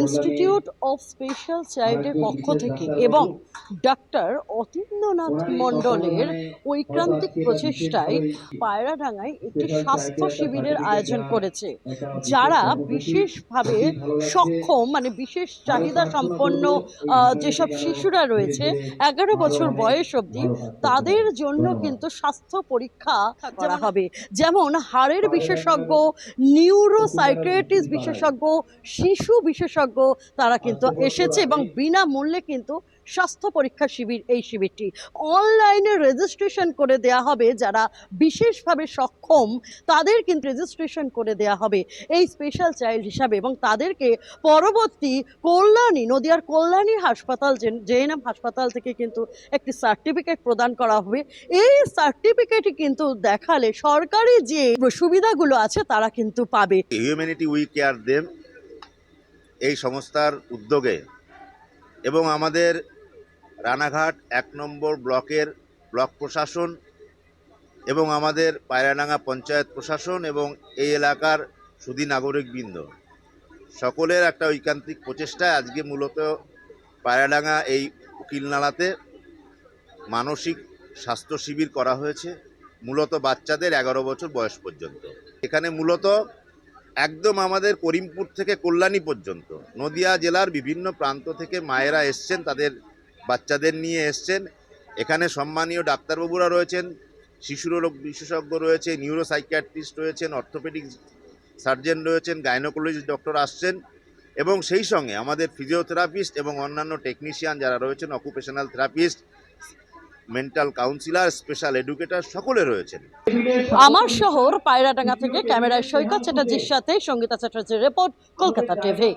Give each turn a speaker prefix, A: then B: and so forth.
A: Institute of special চাইল্ডের পক্ষ থেকে এবং ডাক্তার অতীন্দ্রনাথ মণ্ডলের ঐক্রান্তিক প্রচেষ্টায় পায়রাডাঙ্গায় একটি স্বাস্থ্য শিবিরের আয়োজন করেছে, যারা বিশেষভাবে সক্ষম মানে বিশেষ চাহিদা সম্পন্ন যেসব শিশুরা রয়েছে, এগারো বছর বয়স অবধি, তাদের জন্য কিন্তু স্বাস্থ্য পরীক্ষা করা হবে। যেমন হাড়ের বিশেষজ্ঞ নিউরো বিশেষজ্ঞ, শিশু বিশেষজ্ঞ তারা কিন্তু এসেছে এবং বিনামূল্যে কিন্তু স্বাস্থ্য পরীক্ষা শিবির এই শিবিরটি অনলাইনে রেজিস্ট্রেশন করে দেয়া হবে। যারা বিশেষভাবে সক্ষম তাদের কিন্তু রেজিস্ট্রেশন করে দেয়া হবে এই স্পেশাল চাইল্ড হিসাবে এবং তাদেরকে পরবর্তী কল্যাণী নদিয়ার কল্যাণী হাসপাতাল জেএনএম হাসপাতাল থেকে কিন্তু একটি সার্টিফিকেট প্রদান করা হবে। এই সার্টিফিকেটই কিন্তু দেখালে সরকারি যে সুবিধাগুলো আছে তারা কিন্তু পাবে।
B: হিউম্যানিটি উই কেয়ার দেম এই সংস্থার উদ্যোগে এবং আমাদের রানাঘাট এক নম্বর ব্লকের ব্লক প্রশাসন এবং আমাদের পায়রাডাঙ্গা পঞ্চায়েত প্রশাসন এবং এই এলাকার সুদী নাগরিকবৃন্দ। সকলের একটা ঐকান্তিক প্রচেষ্টায় আজকে মূলত পায়রাডাঙ্গা এই উকিলনালাতে মানসিক স্বাস্থ্য শিবির করা হয়েছে, মূলত বাচ্চাদের এগারো বছর বয়স পর্যন্ত। এখানে মূলত একদম আমাদের করিমপুর থেকে কল্যাণী পর্যন্ত। নদিয়া জেলার বিভিন্ন প্রান্ত থেকে মায়েরা এসছেন, তাদের বাচ্চাদের নিয়ে এসছেন। এখানে সম্মানীয় ডাক্তারবাবুরা রয়েছেন শিশুরোগ বিশেষজ্ঞ রয়েছে নিউরো সাইকিয়াট্রিস্ট রয়েছেন অর্থোপেডিক সার্জন রয়েছেন গাইনোকোলজিস্ট ডক্টর আসছেন এবং সেই সঙ্গে আমাদের ফিজিওথেরাপিস্ট এবং অন্যান্য টেকনিশিয়ান যারা রয়েছেন occupational therapist mental counsellor, special educator সকলে রয়েছেন।
A: আমার শহর পায়রাডাঙ্গা থেকে ক্যামেরায় সৈকত চ্যাটার্জির সাথে সঙ্গীতা চ্যাটার্জির রিপোর্ট, কলকাতা টিভি।